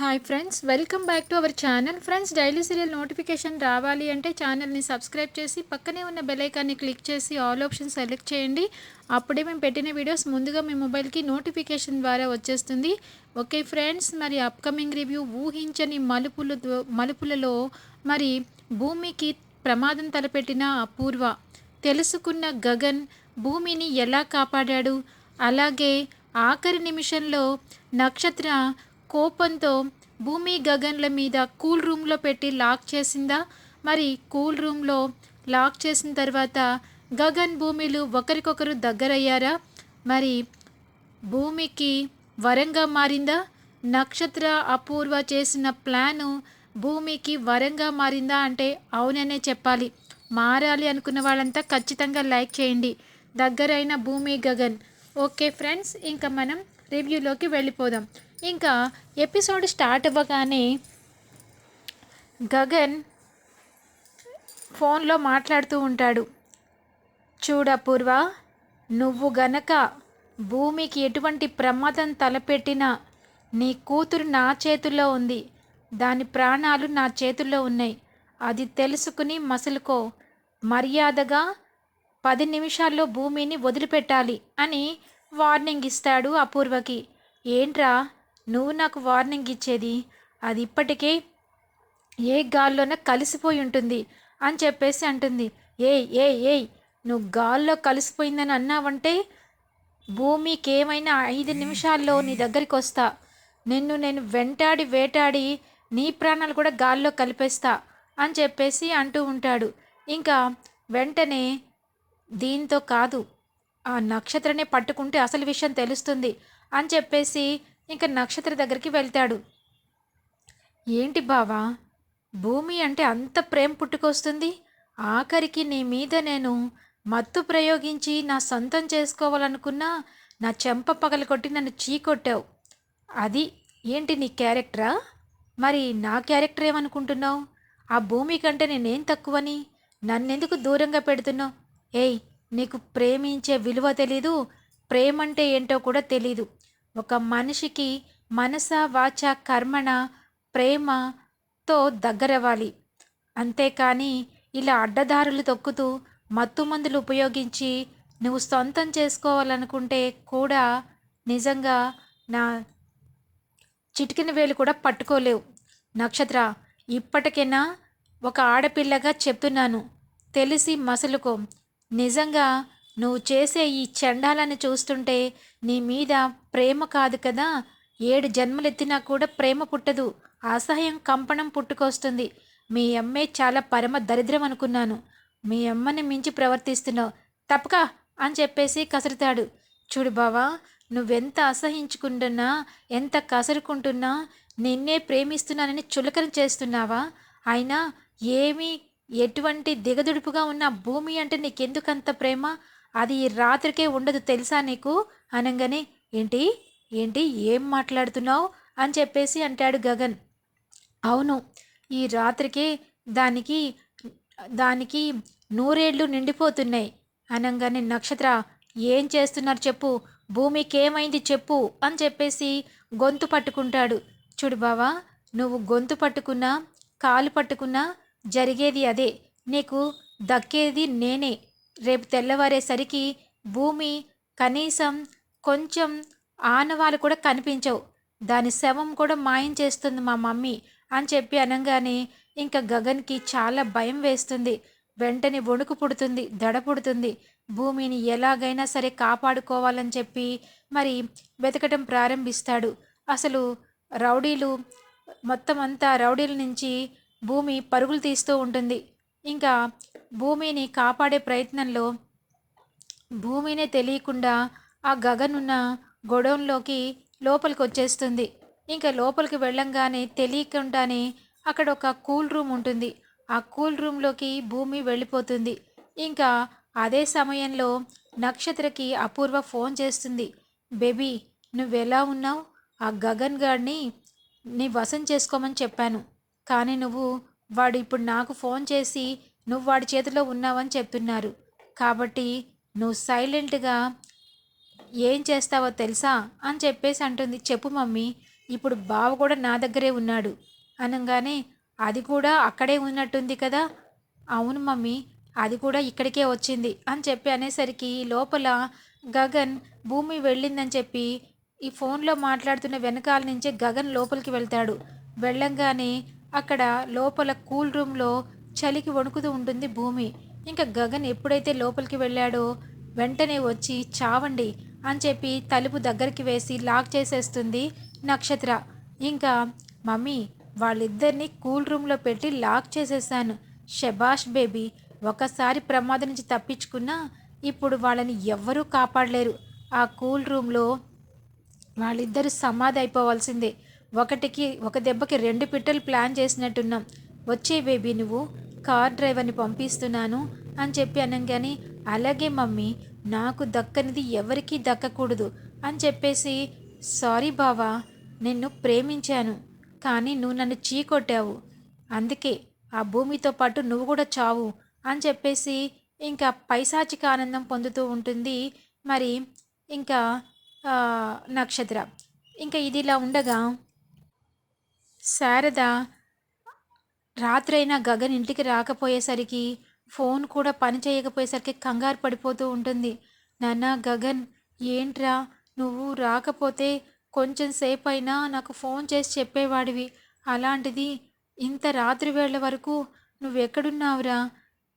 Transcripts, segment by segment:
Hi friends welcome back to our channel friends daily serial notification రావాలి అంటే ఛానల్ని subscribe చేసి పక్కనే ఉన్న బెలైకాన్ని క్లిక్ చేసి ఆల్ ఆప్షన్ సెలెక్ట్ చేయండి. అప్పుడే మేము పెట్టిన వీడియోస్ ముందుగా మీ మొబైల్కి నోటిఫికేషన్ ద్వారా వచ్చేస్తుంది. ఓకే ఫ్రెండ్స్ మరి అప్కమింగ్ రివ్యూ ఊహించని మలుపులు మలుపులలో మరి భూమికి ప్రమాదం తలపెట్టిన అపూర్వ. తెలుసుకున్న గగన్ భూమిని ఎలా కాపాడాడు? అలాగే ఆఖరి నిమిషంలో నక్షత్ర కోపంతో భూమి గగన్ల మీద కూల్ రూమ్లో పెట్టి లాక్ చేసిందా? మరి కూల్ రూమ్లో లాక్ చేసిన తర్వాత గగన్ భూమిలు ఒకరికొకరు దగ్గరయ్యారా? మరి భూమికి వరంగా మారిందా? నక్షత్ర అపూర్వ చేసిన ప్లాను భూమికి వరంగా మారిందా అంటే అవుననే చెప్పాలి. మారాలి అనుకున్న వాళ్ళంతా ఖచ్చితంగా లైక్ చేయండి. దగ్గరైన భూమి గగన్. ఓకే ఫ్రెండ్స్ ఇంకా మనం రివ్యూలోకి వెళ్ళిపోదాం. ఇంకా ఎపిసోడ్ స్టార్ట్ అవ్వగానే గగన్ ఫోన్లో మాట్లాడుతూ ఉంటాడు. చూడపూర్వ నువ్వు గనక భూమికి ఎటువంటి ప్రమాదం తలపెట్టినా నీ కూతురు నా చేతుల్లో ఉంది. దాని ప్రాణాలు నా చేతుల్లో ఉన్నాయి. అది తెలుసుకుని మసులుకో. మర్యాదగా పది నిమిషాల్లో భూమిని వదిలిపెట్టాలి అని వార్నింగ్ ఇస్తాడు అపూర్వకి. ఏంట్రా? నువ్వు నాకు వార్నింగ్ ఇచ్చేది. అది ఇప్పటికే ఏ గాల్లోనే కలిసిపోయి ఉంటుంది అని చెప్పేసి అంటుంది. ఏయ్ ఏయ్ ఏయ్ నువ్వు గాల్లో కలిసిపోయిందని అన్నావంటే భూమికి ఏమైనా ఐదు నిమిషాల్లో నీ దగ్గరికి వస్తా. నిన్ను నేను వెంటాడి వేటాడి నీ ప్రాణాలు కూడా గాల్లో కలిపేస్తా అని చెప్పేసి అంటూ ఉంటాడు. ఇంకా వెంటనే దీంతో కాదు ఆ నక్షత్రనే పట్టుకుంటే అసలు విషయం తెలుస్తుంది అని చెప్పేసి ఇంకా నక్షత్ర దగ్గరికి వెళ్తాడు. ఏంటి బావా? భూమి అంటే అంత ప్రేమ పుట్టుకొస్తుంది. ఆఖరికి నీ మీద నేను మత్తు ప్రయోగించి నా సొంతం చేసుకోవాలనుకున్నా నా చెంప పగలకొట్టి నన్ను చీకొట్టావు అది ఏంటి నీ క్యారెక్టరా? మరి నా క్యారెక్టర్ ఏమనుకుంటున్నావు? ఆ భూమి కంటే నేనేం తక్కువని? నన్నెందుకు దూరంగా పెడుతున్నావు? ఏయ్ నీకు ప్రేమించే విలువ తెలీదు ప్రేమంటే ఏంటో కూడా తెలీదు. ఒక మనిషికి మనస వాచ కర్మణ ప్రేమతో దగ్గరవ్వాలి. అంతేకాని ఇలా అడ్డదారులు తొక్కుతూ మత్తు మందులు ఉపయోగించి నువ్వు సొంతం చేసుకోవాలనుకుంటే కూడా నిజంగా నా చిటికిన వేలు కూడా పట్టుకోలేవు. నక్షత్ర ఇప్పటికైనా ఒక ఆడపిల్లగా చెప్తున్నాను. తెలిసి మసలుకో. నిజంగా నువ్వు చేసే ఈ చండాలని చూస్తుంటే నీ మీద ప్రేమ కాదు కదా. ఏడు జన్మలెత్తినా కూడా ప్రేమ పుట్టదు. అసహ్యం కంపనం పుట్టుకొస్తుంది. మీ అమ్మే చాలా పరమ దరిద్రం అనుకున్నాను. మీ అమ్మని మించి ప్రవర్తిస్తున్నావు. తప్పక అని చెప్పేసి కసురుతాడు. చూడు బావా నువ్వెంత అసహించుకుంటున్నా ఎంత కసురుకుంటున్నా నిన్నే ప్రేమిస్తున్నానని చులకన చేస్తున్నావా? అయినా ఏమీ ఎటువంటి దిగదుడుపుగా ఉన్న భూమి అంటే నీకెందుకంత ప్రేమ? అది రాత్రికే ఉండదు తెలుసా నీకు? అనగానే ఏంటి? ఏంటి? ఏం మాట్లాడుతున్నావు? అని చెప్పేసి అంటాడు గగన్. అవును ఈ రాత్రికే దానికి దానికి నూరేళ్ళు నిండిపోతున్నాయి. అనగానే నక్షత్ర ఏం చేస్తున్నారు చెప్పు? భూమికి ఏమైంది చెప్పు? అని చెప్పేసి గొంతు పట్టుకుంటాడు. చూడు బావా నువ్వు గొంతు పట్టుకున్నా కాలు పట్టుకున్నా జరిగేది అదే. నీకు దక్కేది నేనే. రేపు తెల్లవారేసరికి భూమి కనీసం కొంచెం ఆనవాలు కూడా కనిపించవు. దాని శవం కూడా మాయం చేస్తుంది మా మమ్మీ అని చెప్పి అనగానే ఇంకా గగన్కి చాలా భయం వేస్తుంది. వెంటనే వణుకు పుడుతుంది దడ పుడుతుంది. భూమిని ఎలాగైనా సరే కాపాడుకోవాలని చెప్పి మరి వెతకటం ప్రారంభిస్తాడు. అసలు రౌడీలు మొత్తం అంతా రౌడీల నుంచి భూమి పరుగులు తీస్తూ ఉంటుంది. ఇంకా భూమిని కాపాడే ప్రయత్నంలో భూమినే తెలియకుండా ఆ గగనున్న గొడౌన్లోకి లోపలికి వచ్చేస్తుంది ఇంకా లోపలికి వెళ్ళంగానే తెలియకుండానే అక్కడ ఒక కూల్ రూమ్ ఉంటుంది. ఆ కూల్ రూమ్లోకి భూమి వెళ్ళిపోతుంది. ఇంకా అదే సమయంలో నక్షత్రకి అపూర్వ ఫోన్ చేస్తుంది. బేబీ నువ్వెలా ఉన్నావు? ఆ గగన్ గాడిని నీ వశం చేసుకోమని చెప్పాను. కానీ నువ్వు వాడు ఇప్పుడు నాకు ఫోన్ చేసి నువ్వు వాడి చేతిలో ఉన్నావని చెప్తున్నారు. కాబట్టి నువ్వు సైలెంట్గా ఏం చేస్తావో తెలుసా? అని చెప్పేసి అంటుంది. చెప్పు మమ్మీ ఇప్పుడు బావ కూడా నా దగ్గరే ఉన్నాడు. అనగానే అది కూడా అక్కడే ఉన్నట్టుంది కదా? అవును మమ్మీ అది కూడా ఇక్కడికే వచ్చింది అని చెప్పి అనేసరికి లోపల గగన్ భూమి వెళ్ళిందని చెప్పి ఈ ఫోన్లో మాట్లాడుతున్న వెనకాల నుంచే గగన్ లోపలికి వెళ్తాడు. వెళ్ళంగానే అక్కడ లోపల కూల్ రూమ్లో చలికి వణుకుతూ ఉంటుంది భూమి. ఇంకా గగన్ ఎప్పుడైతే లోపలికి వెళ్ళాడో వెంటనే వచ్చి చావండి అని చెప్పి తలుపు దగ్గరికి వేసి లాక్ చేసేస్తుంది నక్షత్ర. ఇంకా మమ్మీ వాళ్ళిద్దరిని కూల్ రూమ్లో పెట్టి లాక్ చేసేసాను. షబాష్ బేబీ ఒకసారి ప్రమాదం నుంచి తప్పించుకున్నా ఇప్పుడు వాళ్ళని ఎవ్వరూ కాపాడలేరు. ఆ కూల్ రూమ్లో వాళ్ళిద్దరూ సమాధి అయిపోవాల్సిందే. ఒకటికి ఒక దెబ్బకి రెండు పిట్టలు ప్లాన్ చేసినట్టున్నాం. వచ్చే బేబీ నువ్వు కార్ డ్రైవర్ని పంపిస్తున్నాను అని చెప్పి అనగానే అలాగే మమ్మీ నాకు దక్కనిది ఎవరికీ దక్కకూడదు అని చెప్పేసి సారీ బావా నిన్ను ప్రేమించాను కానీ నువ్వు నన్ను చీకొట్టావు. అందుకే ఆ భూమితో పాటు నువ్వు కూడా చావు అని చెప్పేసి ఇంకా పైశాచిక ఆనందం పొందుతూ ఉంటుంది మరి ఇంకా నక్షత్ర. ఇంకా ఇది ఇలా ఉండగా శారద రాత్రైనా గగన్ ఇంటికి రాకపోయేసరికి ఫోన్ కూడా పని చేయకపోయేసరికి కంగారు పడిపోతూ ఉంటుంది. నాన్న గగన్ ఏంట్రా? నువ్వు రాకపోతే కొంచెం సేపు అయినా నాకు ఫోన్ చేసి చెప్పేవాడివి. అలాంటిది ఇంత రాత్రి వేళ వరకు నువ్వెక్కడున్నావురా?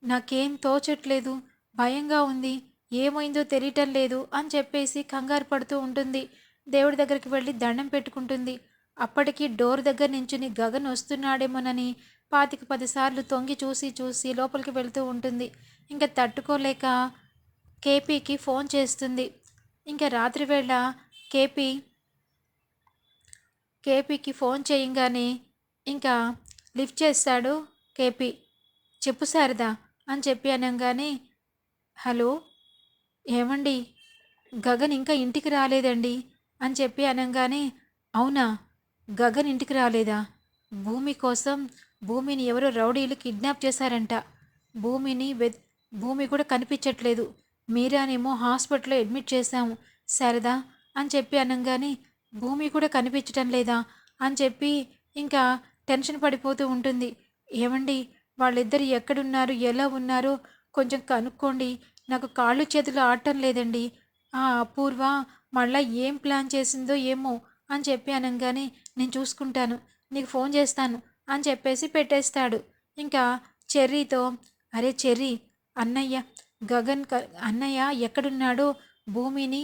నాకేం తోచట్లేదు. భయంగా ఉంది. ఏమైందో తెలియటం లేదు అని చెప్పేసి కంగారు పడుతూ ఉంటుంది. దేవుడి దగ్గరికి వెళ్ళి దండం పెట్టుకుంటుంది. అప్పటికి డోర్ దగ్గర నించుని గగన్ వస్తున్నాడేమోనని పాతిక పదిసార్లు తొంగి చూసి చూసి లోపలికి వెళ్తూ ఉంటుంది. ఇంకా తట్టుకోలేక కేపీకి ఫోన్ చేస్తుంది. ఇంకా రాత్రి వేళ కేపీ కేపీకి ఫోన్ చేయంగానే ఇంకా లిఫ్ట్ చేస్తాడు కేపీ. చెప్పు శారదా అని చెప్పి అనగానే హలో ఏమండి? గగన్ ఇంకా ఇంటికి రాలేదండి అని చెప్పి అనగానే అవునా? గగన్ ఇంటికి రాలేదా? భూమి కోసం భూమిని ఎవరో రౌడీలు కిడ్నాప్ చేశారంట. భూమిని భూమి కూడా కనిపించట్లేదు. మీరానేమో హాస్పిటల్లో అడ్మిట్ చేశాము. శారదా అని చెప్పి అనగానే భూమి కూడా కనిపించటం లేదా? అని చెప్పి ఇంకా టెన్షన్ పడిపోతూ ఉంటుంది. ఏమండి వాళ్ళిద్దరు ఎక్కడున్నారు ఎలా ఉన్నారో కొంచెం కనుక్కోండి. నాకు కాళ్ళు చేతులు ఆడటం లేదండి. ఆ అపూర్వ మళ్ళీ ఏం ప్లాన్ చేసిందో ఏమో అని చెప్పి అనగానే నేను చూసుకుంటాను నీకు ఫోన్ చేస్తాను అని చెప్పేసి పెట్టేస్తాడు. ఇంకా చెర్రీతో అరే చెర్రీ అన్నయ్య గగన్ అన్నయ్య ఎక్కడున్నాడో భూమిని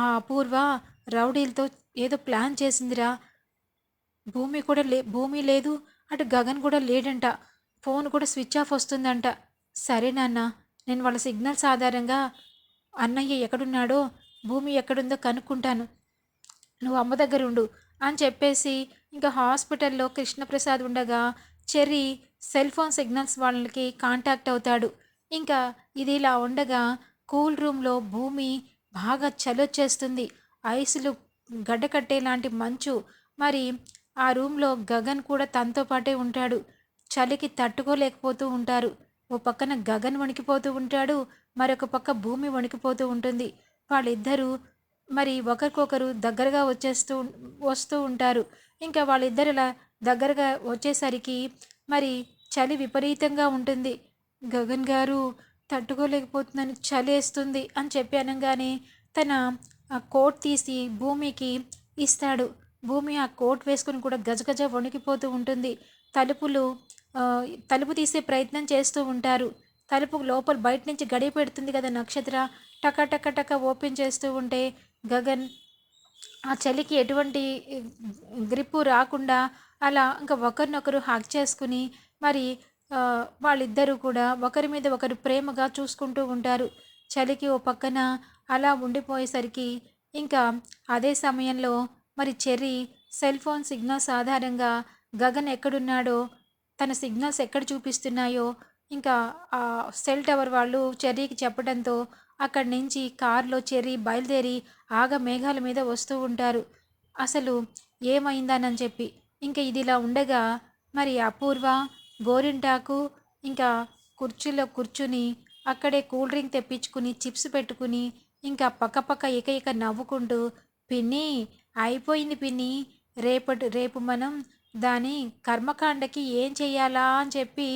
ఆ అపూర్వ రౌడీలతో ఏదో ప్లాన్ చేసిందిరా. భూమి కూడా లే భూమి లేదు అటు గగన్ కూడా లేడంట ఫోన్ కూడా స్విచ్ ఆఫ్ వస్తుందంట. సరే నాన్న నేను వాళ్ళ సిగ్నల్స్ ఆధారంగా అన్నయ్య ఎక్కడున్నాడో భూమి ఎక్కడుందో కనుక్కుంటాను. నువ్వు అమ్మ దగ్గర ఉండు అని చెప్పేసి ఇంకా హాస్పిటల్లో కృష్ణప్రసాద్ ఉండగా చెర్రీ సెల్ ఫోన్ సిగ్నల్స్ వాళ్ళకి కాంటాక్ట్ అవుతాడు. ఇంకా ఇది ఇలా ఉండగా కూల్ రూమ్లో భూమి బాగా చలొచ్చేస్తుంది. ఐసులు గడ్డకట్టేలాంటి మంచు. మరి ఆ రూమ్లో గగన్ కూడా తనతో పాటే ఉంటాడు. చలికి తట్టుకోలేకపోతూ ఉంటారు. ఓ పక్కన గగన్ వణికిపోతూ ఉంటాడు. మరొక పక్క భూమి వణికిపోతూ ఉంటుంది. వాళ్ళిద్దరూ మరి ఒకరికొకరు దగ్గరగా వచ్చేస్తూ వస్తూ ఉంటారు. ఇంకా వాళ్ళిద్దరిలా దగ్గరగా వచ్చేసరికి మరి చలి విపరీతంగా ఉంటుంది. గగన్ గారు తట్టుకోలేకపోతుందని చలి వేస్తుంది అని చెప్పి అనగానే తన ఆ కోట్ తీసి భూమికి ఇస్తాడు. భూమి ఆ కోట్ వేసుకుని కూడా గజగజ వణికిపోతూ ఉంటుంది. తలుపులు తలుపు తీసే ప్రయత్నం చేస్తూ ఉంటారు. తలుపు లోపల బయట నుంచి గడియ పెడుతుంది కదా నక్షత్ర. టక టక టక ఓపెన్ చేస్తూ ఉంటే గగన్ ఆ చలికి ఎటువంటి గ్రిప్పు రాకుండా అలా ఇంకా ఒకరినొకరు హక్ చేసుకుని మరి వాళ్ళిద్దరూ కూడా ఒకరి మీద ఒకరు ప్రేమగా చూసుకుంటూ ఉంటారు. చలికి ఓ పక్కన అలా ఉండిపోయేసరికి ఇంకా అదే సమయంలో మరి చెర్రీ సెల్ ఫోన్ సిగ్నల్స్ ఆధారంగా గగన్ ఎక్కడున్నాడో తన సిగ్నల్స్ ఎక్కడ చూపిస్తున్నాయో ఇంకా ఆ సెల్ టవర్ వాళ్ళు చెర్రీకి చెప్పడంతో అక్కడి నుంచి కారులో చెర్రీ బయలుదేరి ఆగ మేఘాల మీద వస్తూ ఉంటారు. అసలు ఏమైందానని చెప్పి. ఇంకా ఇదిలా ఉండగా మరి అపూర్వ గోరింటాకు ఇంకా కుర్చీలో కూర్చుని అక్కడే కూల్ డ్రింక్ తెప్పించుకుని చిప్స్ పెట్టుకుని ఇంకా పక్కపక్క ఇక ఇక నవ్వుకుంటూ పిన్ని అయిపోయింది పిన్ని. రేపటి రేపు మనం దాని కర్మకాండకి ఏం చెయ్యాలా అని చెప్పి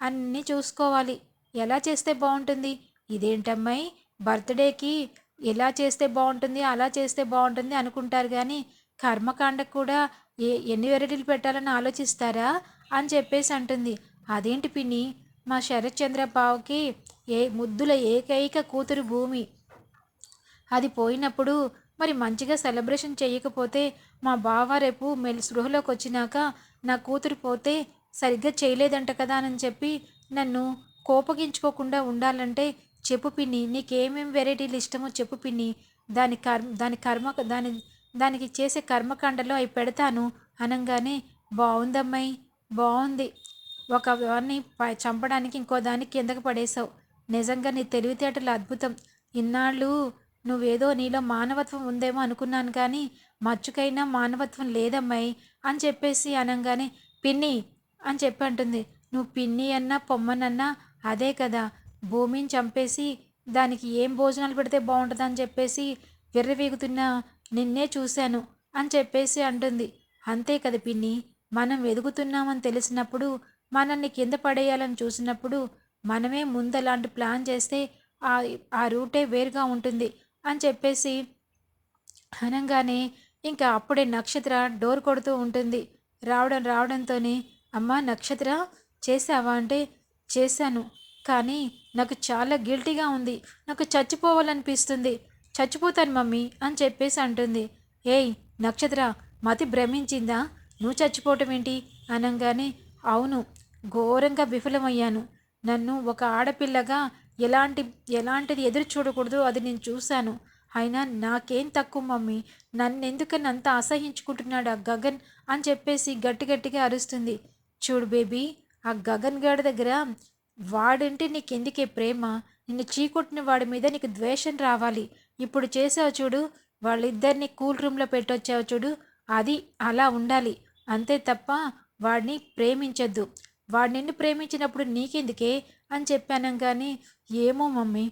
అన్నీ చూసుకోవాలి. ఎలా చేస్తే బాగుంటుంది? ఇదేంటమ్మాయి? బర్త్డేకి ఎలా చేస్తే బాగుంటుంది అలా చేస్తే బాగుంటుంది అనుకుంటారు కానీ కర్మకాండకు కూడా ఏ ఎన్ని వెరైటీలు పెట్టాలని ఆలోచిస్తారా అని చెప్పేసి అంటుంది. అదేంటి పిన్ని? మా శరత్చంద్రబాబుకి ఏ ముద్దుల ఏకైక కూతురు భూమి. అది పోయినప్పుడు మరి మంచిగా సెలబ్రేషన్ చేయకపోతే మా బావ రేపు మెల్ స్పృహలోకి వచ్చినాక నా కూతురు పోతే సరిగ్గా చేయలేదంట కదా అని చెప్పి నన్ను కోపగించుకోకుండా ఉండాలంటే చెప్పు పిన్ని నీకేమేం వెరైటీలు ఇష్టమో చెప్పు పిన్ని. దాని కర్మ దాని కర్మ దాని దానికి చేసే కర్మకాండలో అవి పెడతాను. అనగానే బాగుందమ్మాయి బాగుంది ఒక వాడిని చంపడానికి ఇంకో దాన్ని కిందకు పడేశావు. నిజంగా నీ తెలివితేటలు అద్భుతం. ఇన్నాళ్ళు నువ్వేదో నీలో మానవత్వం ఉందేమో అనుకున్నాను కానీ మచ్చుకైనా మానవత్వం లేదమ్మాయి అని చెప్పేసి అనగానే పిన్ని అని చెప్పి అంటుంది. నువ్వు పిన్ని అన్నా పొమ్మనన్నా అదే కదా. భూమిని చంపేసి దానికి ఏం భోజనాలు పెడితే బాగుంటుందని చెప్పేసి విర్రవీగుతున్న నిన్నే చూశాను అని చెప్పేసి అంటుంది. అంతే కదా పిన్ని మనం ఎదుగుతున్నామని తెలిసినప్పుడు మనల్ని కింద పడేయాలని చూసినప్పుడు మనమే ముందు అలాంటి ప్లాన్ చేస్తే ఆ ఆ రూటే వేరుగా ఉంటుంది అని చెప్పేసి అనగానే ఇంకా అప్పుడే నక్షత్ర డోర్ కొడుతూ ఉంటుంది. రావడం రావడంతోనే అమ్మ నక్షత్ర చేసావా అంటే చేశాను. కానీ నాకు చాలా గిల్టీగా ఉంది. నాకు చచ్చిపోవాలనిపిస్తుంది. చచ్చిపోతాను మమ్మీ అని చెప్పేసి అంటుంది. ఏయ్ నక్షత్ర మతి భ్రమించిందా? నువ్వు చచ్చిపోవటం ఏంటి? అనగానే అవును ఘోరంగా విఫలమయ్యాను. నన్ను ఒక ఆడపిల్లగా ఎలాంటి ఎలాంటిది ఎదురు చూడకూడదు అది నేను చూశాను. అయినా నాకేం తక్కువ మమ్మీ. నన్ను ఎందుకని అంత అసహించుకుంటున్నాడు ఆ గగన్ అని చెప్పేసి గట్టి గట్టిగా అరుస్తుంది. చూడు బేబీ ఆ గగన్ గాడి దగ్గర వాడంటే నీకెందుకే ప్రేమ? నిన్ను చీకొట్టిన వాడి మీద నీకు ద్వేషం రావాలి. ఇప్పుడు చేసావు చూడు వాళ్ళిద్దరిని కూల్ రూమ్లో పెట్టొచ్చావు చూడు అది అలా ఉండాలి. అంతే తప్ప వాడిని ప్రేమించొద్దు. వాడు నిన్ను ప్రేమించినప్పుడు నీకెందుకే అని చెప్పాను కానీ ఏమో మమ్మీ.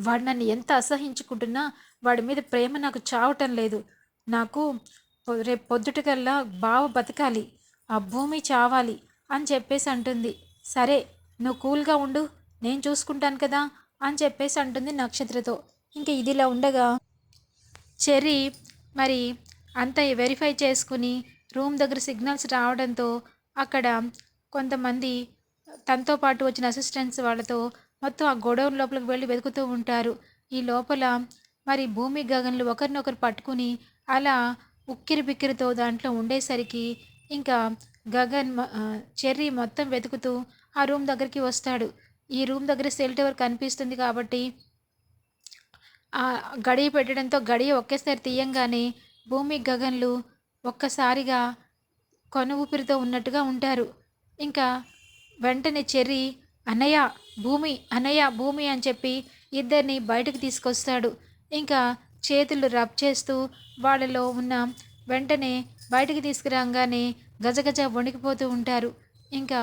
వాడు నన్ను ఎంత అసహించుకుంటున్నా వాడి మీద ప్రేమ నాకు చావటం లేదు. నాకు రేపు పొద్దుటకల్లా బావ బతకాలి. ఆ భూమి చావాలి అని చెప్పేసి అంటుంది. సరే నువ్వు కూల్గా ఉండు నేను చూసుకుంటాను కదా అని చెప్పేసి అంటుంది నక్షత్రతో. ఇంక ఇదిలా ఉండగా చెర్రీ మరి అంతా వెరిఫై చేసుకుని రూమ్ దగ్గర సిగ్నల్స్ రావడంతో అక్కడ కొంతమంది తనతో పాటు వచ్చిన అసిస్టెంట్స్ వాళ్ళతో మొత్తం ఆ గొడౌన్ లోపలికి వెళ్ళి వెతుకుతూ ఉంటారు. ఈ లోపల మరి భూమి గగన్లు ఒకరినొకరు పట్టుకుని అలా ఉక్కిరి బిక్కిరితో దాంట్లో ఉండేసరికి ఇంకా గగన్ చెర్రీ మొత్తం వెతుకుతూ ఆ రూమ్ దగ్గరికి వస్తాడు. ఈ రూమ్ దగ్గర సెల్ టవర్ కనిపిస్తుంది కాబట్టి ఆ గడియ పెట్టడంతో గడియ ఒకేసారి తీయంగానే భూమి గగన్లు ఒక్కసారిగా కొన ఊపిరితో ఉన్నట్టుగా ఉంటారు. ఇంకా వెంటనే చెర్రి అన్నయ్య భూమి అన్నయ్య భూమి అని చెప్పి ఇద్దరిని బయటకు తీసుకొస్తాడు. ఇంకా చేతులు రబ్ చేస్తూ వాళ్ళలో ఉన్న వెంటనే బయటకు తీసుకురాగానే గజగజ వణికిపోతూ ఉంటారు. ఇంకా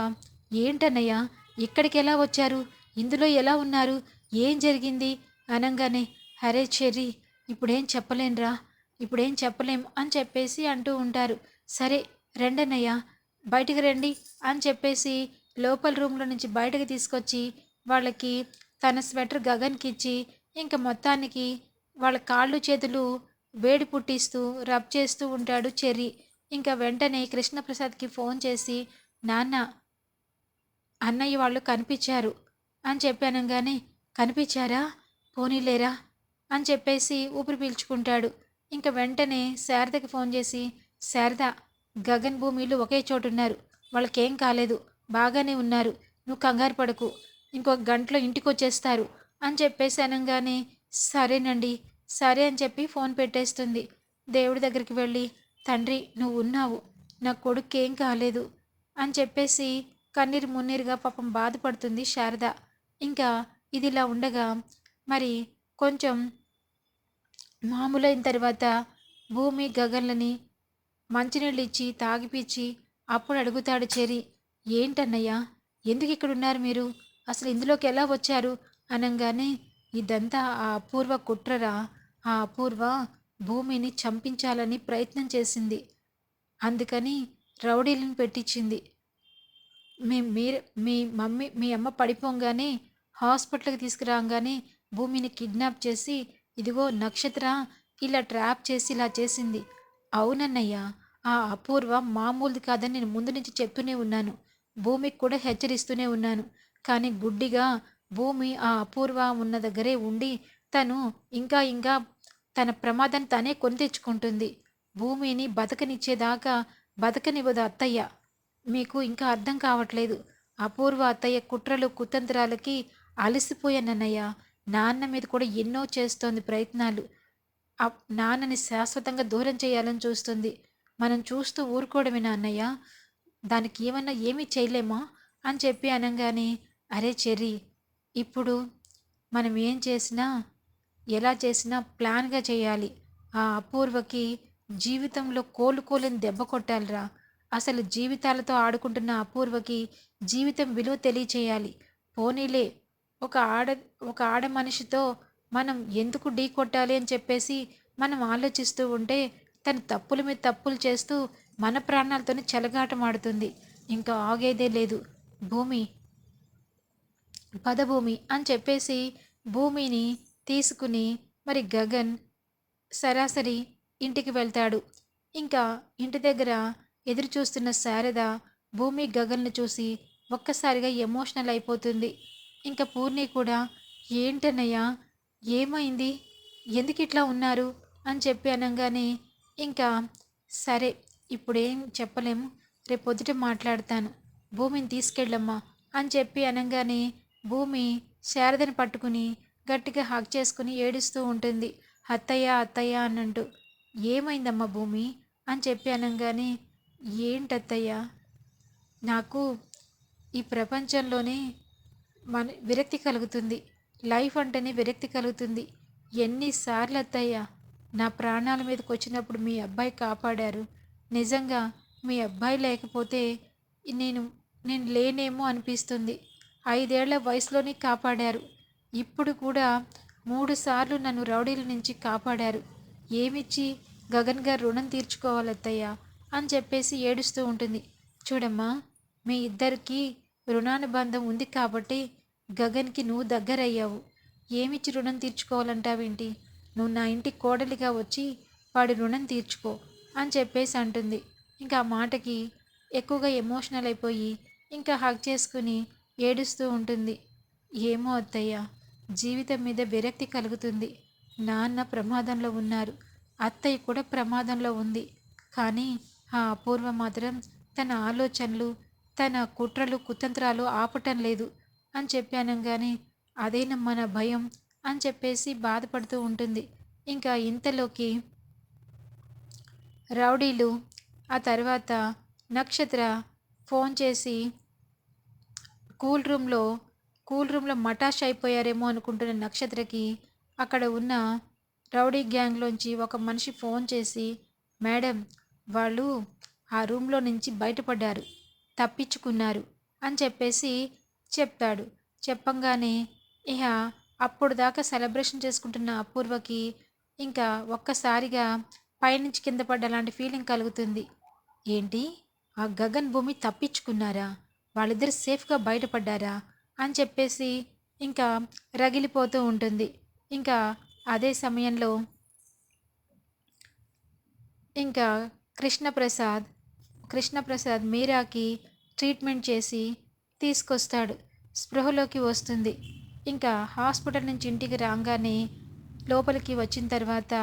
ఏంటన్నయ్య? ఇక్కడికి ఎలా వచ్చారు? ఇందులో ఎలా ఉన్నారు? ఏం జరిగింది? అనగానే అరే చెర్రీ ఇప్పుడేం చెప్పలేనురా? ఇప్పుడేం చెప్పలేం? అని చెప్పేసి అంటూ ఉంటారు. సరే రెండన్నయ్య. బయటికి రండి అని చెప్పేసి లోపల రూమ్లో నుంచి బయటకు తీసుకొచ్చి వాళ్ళకి తన స్వెటర్ గగన్కి ఇచ్చి ఇంకా మొత్తానికి వాళ్ళ కాళ్ళు చేతులు వేడి పుట్టిస్తూ రబ్ చేస్తూ ఉంటాడు చెర్రీ. ఇంకా వెంటనే కృష్ణప్రసాద్కి ఫోన్ చేసి నాన్న అన్నయ్య వాళ్ళు కనిపించారు. అని చెప్పానంగానే కనిపించారా? పోనీలేరా? అని చెప్పేసి ఊపిరి పీల్చుకుంటాడు. ఇంకా వెంటనే శారదకి ఫోన్ చేసి శారద గగన్ భూమిలు ఒకే చోటు ఉన్నారు వాళ్ళకేం కాలేదు. బాగానే ఉన్నారు. నువ్వు కంగారు పడకు. ఇంకొక గంటలో ఇంటికి వచ్చేస్తారు అని చెప్పేసి అనగానే సరేనండి. సరే అని చెప్పి ఫోన్ పెట్టేస్తుంది. దేవుడి దగ్గరికి వెళ్ళి తండ్రి నువ్వు ఉన్నావు నా కొడుకు ఏం కాలేదు. అని చెప్పేసి కన్నీరు మున్నీరుగా పాపం బాధపడుతుంది శారద. ఇంకా ఇదిలా ఉండగా మరి కొంచెం మామూలైన తర్వాత భూమి గగన్లని మంచినీళ్ళు ఇచ్చి తాగిపిచ్చి అప్పుడు అడుగుతాడు చెరి ఏంటన్నయ్యా? ఎందుకు ఇక్కడ ఉన్నారు మీరు? అసలు ఇందులోకి ఎలా వచ్చారు? అనగానే ఇదంతా ఆ అపూర్వ కుట్రరా? ఆ అపూర్వ భూమిని చంపించాలని ప్రయత్నం చేసింది. అందుకని రౌడీలను పెట్టించింది మీ మీరు మీ మమ్మీ మీ అమ్మ పడిపోగానే హాస్పిటల్కి తీసుకురాగానే భూమిని కిడ్నాప్ చేసి ఇదిగో నక్షత్ర ఇలా ట్రాప్ చేసి ఇలా చేసింది. అవునన్నయ్య ఆ అపూర్వ మామూలుది కాదని నేను ముందు నుంచి చెప్తూనే ఉన్నాను. భూమికి కూడా హెచ్చరిస్తూనే ఉన్నాను. కానీ గుడ్డిగా భూమి ఆ అపూర్వ ఉన్న దగ్గరే ఉండి తను ఇంకా ఇంకా తన ప్రమాదాన్ని తనే కొని తెచ్చుకుంటుంది. భూమిని బతకనిచ్చేదాకా బతకనివ్వదు అత్తయ్య. మీకు ఇంకా అర్థం కావట్లేదు. అపూర్వ అత్తయ్య కుట్రలు కుతంత్రాలకి అలసిపోయానన్నయ్య నాన్న మీద కూడా ఎన్నో చేస్తోంది ప్రయత్నాలు. నాన్నని శాశ్వతంగా దూరం చేయాలని చూస్తుంది. మనం చూస్తూ ఊరుకోవడమేనా అన్నయ్య దానికి ఏమన్నా ఏమీ చేయలేమా? అని చెప్పి అనగానే అరే చెర్రీ ఇప్పుడు మనం ఏం చేసినా ఎలా చేసినా ప్లాన్గా చేయాలి. ఆ అపూర్వకి జీవితంలో కోలుకోలేని దెబ్బ కొట్టాలిరా. అసలు జీవితాలతో ఆడుకుంటున్న అపూర్వకి జీవితం విలువ తెలియచేయాలి. పోనీలే ఒక ఆడ ఒక ఆడ మనిషితో మనం ఎందుకు ఢీ కొట్టాలి అని చెప్పేసి మనం ఆలోచిస్తూ ఉంటే తను తప్పుల మీద తప్పులు చేస్తూ మన ప్రాణాలతోనే చెలగాటమాడుతుంది. ఇంకా ఆగేదే లేదు. భూమి పదభూమి అని చెప్పేసి భూమిని తీసుకుని మరి గగన్ సరాసరి ఇంటికి వెళ్తాడు. ఇంకా ఇంటి దగ్గర ఎదురుచూస్తున్న శారద భూమి గగన్ను చూసి ఒక్కసారిగా ఎమోషనల్ అయిపోతుంది. ఇంకా పూర్ణి కూడా ఏంటన్నయ్యా? ఏమైంది? ఎందుకు ఇట్లా ఉన్నారు? అని చెప్పి అనగానే ఇంకా సరే ఇప్పుడేం చెప్పలేము రేపొద్దుట మాట్లాడతాను. భూమిని తీసుకెళ్ళమ్మా అని చెప్పి అనగానే భూమి శారదని పట్టుకుని గట్టిగా హక్ చేసుకుని ఏడుస్తూ ఉంటుంది. అత్తయ్య అత్తయ్య అన్నంటూ. ఏమైందమ్మా భూమి? అని చెప్పి అనగానే ఏంటత్తయ్యా? నాకు ఈ ప్రపంచంలోనే మన విరక్తి కలుగుతుంది. లైఫ్ అంటేనే విరక్తి కలుగుతుంది. ఎన్నిసార్లు అత్తయ్యా నా ప్రాణాల మీదకి వచ్చినప్పుడు మీ అబ్బాయి కాపాడారు. నిజంగా మీ అబ్బాయి లేకపోతే నేను నేను లేనేమో అనిపిస్తుంది. ఐదేళ్ళ వయసులోనే కాపాడారు. ఇప్పుడు కూడా మూడు సార్లు నన్ను రౌడీల నుంచి కాపాడారు. ఏమిచ్చి గగన్ గారు రుణం తీర్చుకోవాలత్తయ్య? అని చెప్పేసి ఏడుస్తూ ఉంటుంది. చూడమ్మా మీ ఇద్దరికీ రుణానుబంధం ఉంది కాబట్టి గగన్కి నువ్వు దగ్గరయ్యావు. ఏమిచ్చి రుణం తీర్చుకోవాలంటావేంటి? నువ్వు నా ఇంటి కోడలిగా వచ్చి వాడి రుణం తీర్చుకో అని చెప్పేసి అంటుంది. ఇంకా ఆ మాటకి ఎక్కువగా ఎమోషనల్ అయిపోయి ఇంకా హక్ చేసుకుని ఏడుస్తూ ఉంటుంది. ఏమో అత్తయ్య జీవితం మీద విరక్తి కలుగుతుంది. నాన్న ప్రమాదంలో ఉన్నారు. అత్తయ్య కూడా ప్రమాదంలో ఉంది. కానీ ఆ అపూర్వ మాత్రం తన ఆలోచనలు తన కుట్రలు కుతంత్రాలు ఆపటం లేదు అని చెప్పాను కానీ అదేనమ్మా నా భయం? అని చెప్పేసి బాధపడుతూ ఉంటుంది. ఇంకా ఇంతలోకి రౌడీలు ఆ తర్వాత నక్షత్ర ఫోన్ చేసి కూల్ రూమ్లో కూల్ రూమ్లో మటాష్ అయిపోయారేమో అనుకుంటున్న నక్షత్రకి అక్కడ ఉన్న రౌడీ గ్యాంగ్లోంచి ఒక మనిషి ఫోన్ చేసి మేడం వాళ్ళు ఆ రూమ్లో నుంచి బయటపడ్డారు. తప్పించుకున్నారు అని చెప్పేసి చెప్తాడు. చెప్పంగానే ఇహ అప్పుడు దాకా సెలబ్రేషన్ చేసుకుంటున్న అపూర్వకి ఇంకా ఒక్కసారిగా పైనుంచి కింద పడ్డ లాంటి ఫీలింగ్ కలుగుతుంది. ఏంటి? ఆ గగన్ భూమి తప్పించుకున్నారా? వాళ్ళిద్దరు సేఫ్గా బయటపడ్డారా? అని చెప్పేసి ఇంకా రగిలిపోతూ ఉంటుంది. ఇంకా అదే సమయంలో ఇంకా కృష్ణప్రసాద్ కృష్ణప్రసాద్ మీరాకి ట్రీట్మెంట్ చేసి తీసుకొస్తాడు. స్పృహలోకి వస్తుంది. ఇంకా హాస్పిటల్ నుంచి ఇంటికి రాగానే లోపలికి వచ్చిన తర్వాత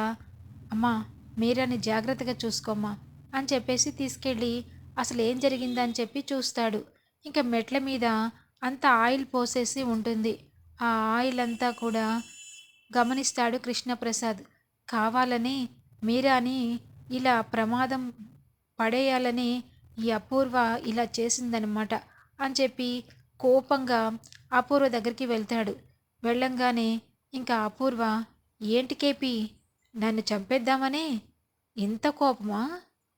అమ్మా మీరాని జాగ్రత్తగా చూసుకోమ్మా అని చెప్పేసి తీసుకెళ్ళి అసలు ఏం జరిగిందని చెప్పి చూస్తాడు. ఇంకా మెట్ల మీద అంత ఆయిల్ పోసేసి ఉంటుంది. ఆ ఆయిల్ అంతా కూడా గమనిస్తాడు కృష్ణప్రసాద్. కావాలని మీరాని ఇలా ప్రమాదం పడేయాలని ఈ అపూర్వ ఇలా చేసిందనమాట అని చెప్పి కోపంగా అపూర్వ దగ్గరికి వెళ్తాడు. వెళ్ళంగానే ఇంకా అపూర్వ ఏంటి కేపి నన్ను చంపేద్దామని? ఇంత కోపమా?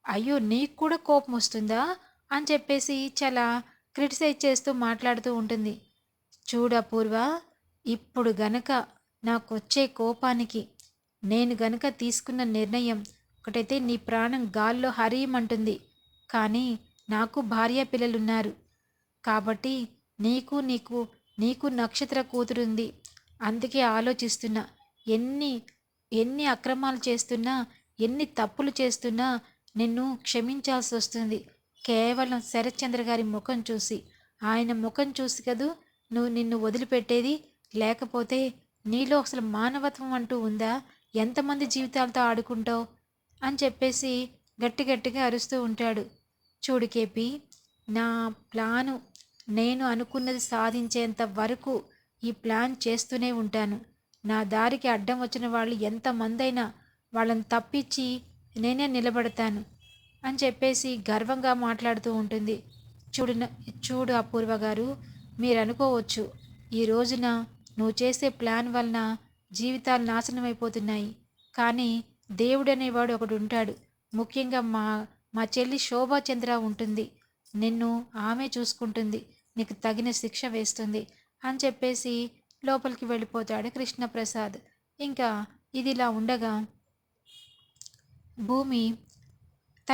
అయ్యో నీకు కూడా కోపం వస్తుందా? అని చెప్పేసి చాలా క్రిటిసైజ్ చేస్తూ మాట్లాడుతూ ఉంటుంది. చూడు అపూర్వ ఇప్పుడు గనక నాకు వచ్చే కోపానికి నేను గనక తీసుకున్న నిర్ణయం ఒకటైతే నీ ప్రాణం గాల్లో హరియమంటుంది. కానీ నాకు భార్య పిల్లలున్నారు. కాబట్టి నీకు నీకు నీకు నక్షత్ర కూతురుంది. అందుకే ఆలోచిస్తున్నా ఎన్ని ఎన్ని అక్రమాలు చేస్తున్నా ఎన్ని తప్పులు చేస్తున్నా నిన్ను క్షమించాల్సి వస్తుంది కేవలం శరత్చంద్ర గారి ముఖం చూసి. ఆయన ముఖం చూసి కదూ నువ్వు నిన్ను వదిలిపెట్టేది? లేకపోతే నీలో అసలు మానవత్వం అంటూ ఉందా? ఎంతమంది జీవితాలతో ఆడుకుంటావు? అని చెప్పేసి గట్టి గట్టిగా అరుస్తూ ఉంటాడు. చూడు కేపి నా ప్లాను నేను అనుకున్నది సాధించేంత వరకు ఈ ప్లాన్ చేస్తూనే ఉంటాను. నా దారికి అడ్డం వచ్చిన వాళ్ళు ఎంతమందైనా వాళ్ళని తప్పించి నేనే నిలబడతాను అని చెప్పేసి గర్వంగా మాట్లాడుతూ ఉంటుంది. చూడు చూడు అపూర్వ గారు మీరు అనుకోవచ్చు ఈ రోజున నువ్వు చేసే ప్లాన్ వలన జీవితాలు నాశనం అయిపోతున్నాయి కానీ దేవుడు అనేవాడు ఒకడు ఉంటాడు ముఖ్యంగా మా మా చెల్లి శోభాచంద్ర ఉంటుంది. నిన్ను ఆమె చూసుకుంటుంది. నీకు తగిన శిక్ష వేస్తుంది అని చెప్పేసి లోపలికి వెళ్ళిపోతాడు కృష్ణప్రసాద్. ఇంకా ఇది ఇలా ఉండగా భూమి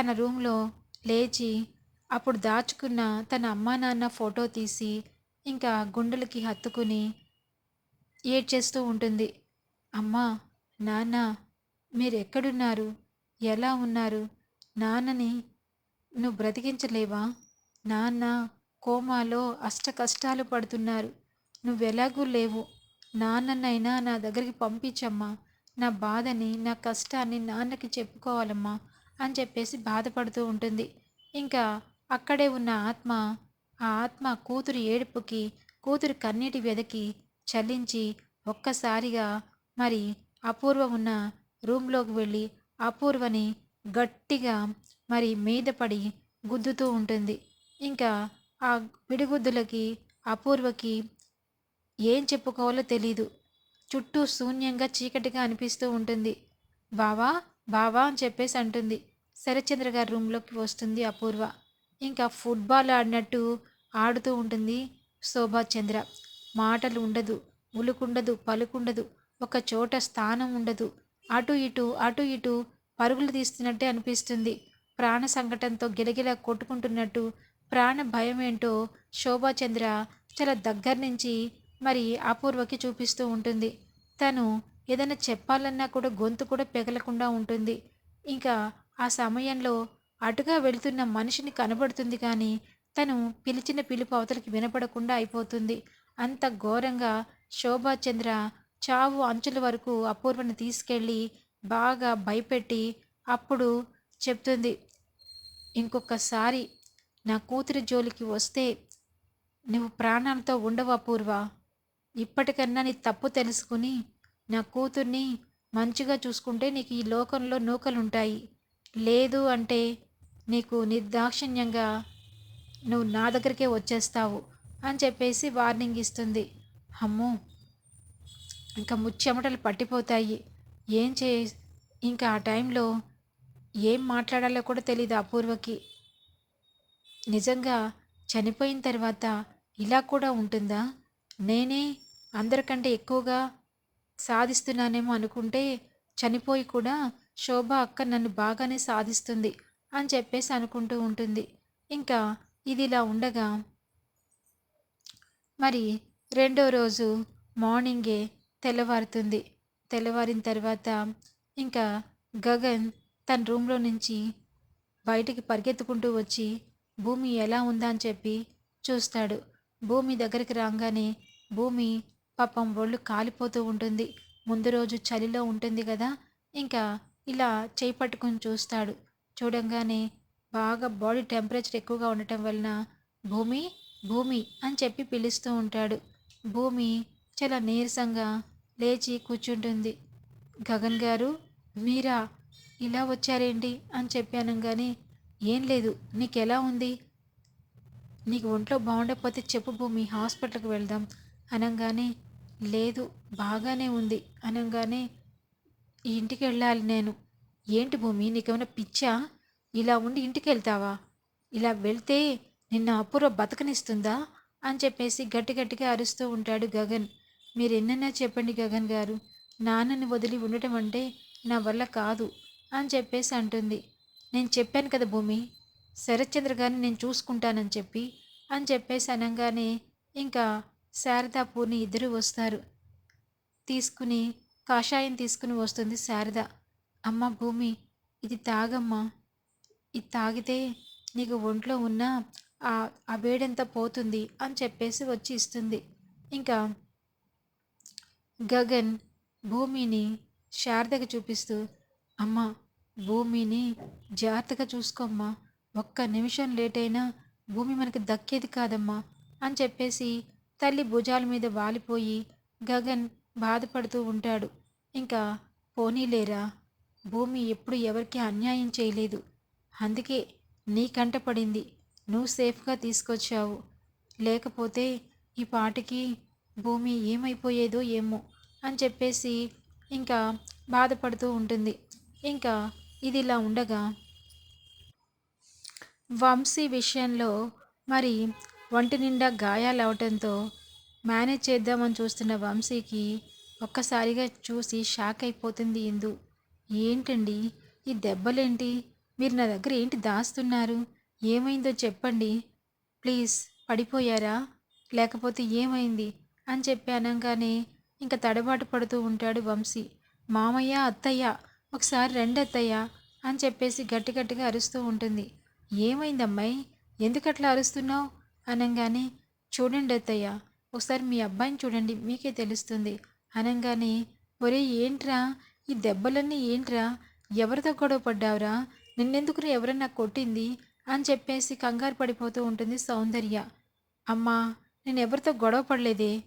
తన రూమ్లో లేచి అప్పుడు దాచుకున్న తన అమ్మా నాన్న ఫోటో తీసి ఇంకా గుండెలకి హత్తుకుని ఏడ్చేస్తూ ఉంటుంది. అమ్మా నాన్న మీరు ఎక్కడున్నారు ఎలా ఉన్నారు? నాన్నని నువ్వు బ్రతికించలేవా? నాన్న కోమాలో అష్ట కష్టాలు పడుతున్నారు. నువ్వెలాగూ లేవు. నాన్ననైనా నా దగ్గరికి పంపించమ్మా. నా బాధని నా కష్టాన్ని నాన్నకి చెప్పుకోవాలమ్మా అని చెప్పేసి బాధపడుతూ ఉంటుంది. ఇంకా అక్కడే ఉన్న ఆత్మ ఆ ఆత్మ కూతురు ఏడుపుకి కూతురు కన్నీటి వెదకి చలించి ఒక్కసారిగా మరి అపూర్వ ఉన్న రూమ్లోకి వెళ్ళి అపూర్వని గట్టిగా మరి మీద పడి గుద్దుతూ ఉంటుంది. ఇంకా ఆ విడిగుద్దులకి అపూర్వకి ఏం చెప్పుకోవాలో తెలీదు. చుట్టూ శూన్యంగా చీకటిగా అనిపిస్తూ ఉంటుంది. బావా బావా అని చెప్పేసి అంటుంది. శరచంద్ర గారి రూమ్లోకి వస్తుంది అపూర్వ. ఇంకా ఫుట్బాల్ ఆడినట్టు ఆడుతూ ఉంటుంది శోభాచంద్ర. మాటలు ఉండదు ఉలుకుండదు పలుకుండదు. ఒక చోట స్థానం ఉండదు. అటు ఇటు అటు ఇటు పరుగులు తీస్తున్నట్టే అనిపిస్తుంది. ప్రాణ సంకటంతో గిలగిలా కొట్టుకుంటున్నట్టు ప్రాణ భయం ఏంటో శోభాచంద్ర చాలా దగ్గర నుంచి మరి అపూర్వకి చూపిస్తూ ఉంటుంది. తను ఏదైనా చెప్పాలన్నా కూడా గొంతు కూడా పెగలకుండా ఉంటుంది. ఇంకా ఆ సమయంలో అటుగా వెళుతున్న మనిషిని కనబడుతుంది కానీ తను పిలిచిన పిలుపు అవతలకి వినపడకుండా అయిపోతుంది. అంత ఘోరంగా శోభాచంద్ర చావు అంచుల వరకు అపూర్వని తీసుకెళ్ళి బాగా భయపెట్టి అప్పుడు చెప్తుంది ఇంకొకసారి నా కూతురి జోలికి వస్తే నువ్వు ప్రాణాలతో ఉండవు అపూర్వ. ఇప్పటికన్నా నీ తప్పు తెలుసుకుని నా కూతుర్ని మంచిగా చూసుకుంటే నీకు ఈ లోకంలో నూకలుంటాయి. లేదు అంటే నీకు నిర్దాక్షిణ్యంగా నువ్వు నా దగ్గరికే వచ్చేస్తావు అని చెప్పేసి వార్నింగ్ ఇస్తుంది. అమ్మో ఇంకా ముచ్చెమటలు పట్టిపోతాయి. ఏం చే ఇంకా ఆ టైంలో ఏం మాట్లాడాలో కూడా తెలియదు అపూర్వకి. నిజంగా చనిపోయిన తర్వాత ఇలా కూడా ఉంటుందా? నేనే అందరికంటే ఎక్కువగా సాధిస్తున్నానేమో అనుకుంటే చనిపోయి కూడా శోభ అక్క నన్ను బాగానే సాధిస్తుంది అని చెప్పేసి అనుకుంటూ ఉంటుంది. ఇంకా ఇది ఇలా ఉండగా మరి రెండో రోజు మార్నింగే తెల్లవారుతుంది. తెల్లవారిన తర్వాత ఇంకా గగన్ తన రూమ్లో నుంచి బయటికి పరిగెత్తుకుంటూ వచ్చి భూమి ఎలా ఉందా? అని చెప్పి చూస్తాడు. భూమి దగ్గరికి రాగానే భూమి పాపం ఒళ్ళు కాలిపోతూ ఉంటుంది. ముందు రోజు చలిలో ఉంటుంది కదా. ఇంకా ఇలా చేయి పట్టుకొని చూస్తాడు. చూడంగానే బాగా బాడీ టెంపరేచర్ ఎక్కువగా ఉండటం వలన భూమి భూమి అని చెప్పి పిలుస్తూ ఉంటాడు. భూమి చాలా నీరసంగా లేచి కూర్చుంటుంది. గగన్ గారు మీరా ఇలా వచ్చారేంటి? అని చెప్పాను కానీ ఏం లేదు నీకు ఎలా ఉంది? నీకు ఒంట్లో బాగుండకపోతే చెప్పు భూమి హాస్పిటల్కి వెళ్దాం. అనగానే లేదు బాగానే ఉంది. అనగానే ఇంటికి వెళ్ళాలి నేను. ఏంటి భూమి నీకేమైనా పిచ్చా? ఇలా ఉండి ఇంటికి వెళ్తావా? ఇలా వెళ్తే నిన్న అపూర్వ బతకనిస్తుందా? అని చెప్పేసి గట్టి గట్టిగా అరుస్తూ ఉంటాడు గగన్. మీరు చెప్పండి గగన్ గారు. నాన్నని వదిలి ఉండటం అంటే నా వల్ల కాదు అని చెప్పేసి అంటుంది. నేను చెప్పాను కదా భూమి శరత్చంద్ర గారిని నేను చూసుకుంటానని చెప్పి అని చెప్పేసి అనగానే ఇంకా శారద పూర్ణి ఇద్దరు వస్తారు. తీసుకుని కాషాయం తీసుకుని వస్తుంది శారద. అమ్మ భూమి ఇది తాగమ్మా. ఇది తాగితే నీకు ఒంట్లో ఉన్న ఆ ఆ వేడంతా పోతుంది అని చెప్పేసి వచ్చి ఇస్తుంది. ఇంకా గగన్ భూమిని శారదకి చూపిస్తూ అమ్మ భూమిని జాగ్రత్తగా చూసుకోమ్మా. ఒక్క నిమిషం లేట్ అయినా భూమి మనకి దక్కేది కాదమ్మా అని చెప్పేసి తల్లి భుజాల మీద వాలిపోయి గగన్ బాధపడుతూ ఉంటాడు. ఇంకా పోనీలేరా భూమి ఎప్పుడు ఎవరికి అన్యాయం చేయలేదు. అందుకే నీ కంట పడింది. నువ్వు సేఫ్గా తీసుకొచ్చావు. లేకపోతే ఈ పాటికి భూమి ఏమైపోయేదో ఏమో అని చెప్పేసి ఇంకా బాధపడుతూ ఉంటుంది. ఇంకా ఇది ఇలా ఉండగా వంశీ విషయంలో మరి ఒంటి నిండా గాయాలు అవటంతో మేనేజ్ చేద్దామని చూస్తున్న వంశీకి ఒక్కసారిగా చూసి షాక్ అయిపోతుంది ఇందు. ఏంటండి? ఈ దెబ్బలేంటి? మీరు నా దగ్గర ఏంటి దాస్తున్నారు? ఏమైందో చెప్పండి. ప్లీజ్ పడిపోయారా? లేకపోతే ఏమైంది? అని చెప్పి అనగానే ఇంకా తడబాటు పడుతూ ఉంటాడు వంశీ. మామయ్య అత్తయ్య ఒకసారి రెండు అత్తయ్య అని చెప్పేసి గట్టి గట్టిగా అరుస్తూ ఉంటుంది. ఏమైంది అమ్మాయి ఎందుకట్లా అరుస్తున్నావు? అనగానే చూడండి అత్తయ్య ఒకసారి మీ అబ్బాయిని చూడండి మీకే తెలుస్తుంది అనగానే ఒరే ఏంట్రా? ఈ దెబ్బలన్నీ ఏంట్రా? ఎవరితో గొడవ పడ్డావురా? నిన్నెందుకు ఎవరన్నా కొట్టింది? అని చెప్పేసి కంగారు పడిపోతూ ఉంటుంది సౌందర్య. అమ్మా నేను ఎవరితో గొడవ పడలేదే?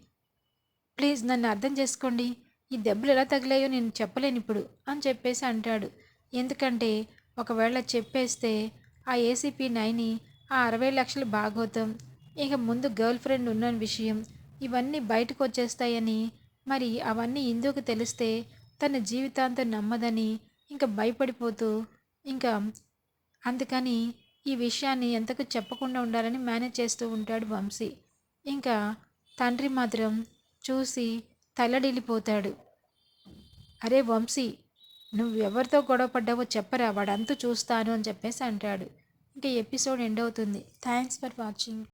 ప్లీజ్ నన్ను అర్థం చేసుకోండి. ఈ దెబ్బలు ఎలా తగిలాయో నేను చెప్పలేను ఇప్పుడు అని చెప్పేసి అంటాడు. ఎందుకంటే ఒకవేళ చెప్పేస్తే ఆ ఏసీపీ నైని ఆ అరవై లక్షలు బాగోతాం. ఇక ముందు గర్ల్ ఫ్రెండ్ ఉన్న విషయం ఇవన్నీ బయటకు వచ్చేస్తాయని మరి అవన్నీ ఇందుకు తెలిస్తే తన జీవితాంతం నమ్మదని ఇంకా భయపడిపోతూ ఇంకా అందుకని ఈ విషయాన్ని ఎంతకు చెప్పకుండా ఉండాలని మేనేజ్ చేస్తూ ఉంటాడు వంశీ. ఇంకా తండ్రి మాత్రం చూసి తల్లడిల్లిపోతాడు. అరే వంశీ నువ్వు ఎవరితో గొడవ పడ్డావో చెప్పరా వాడంతా చూస్తాను అని చెప్పేసి అంటాడు. ఇంకా ఎపిసోడ్ ఎండ్ అవుతుంది. Thanks for watching.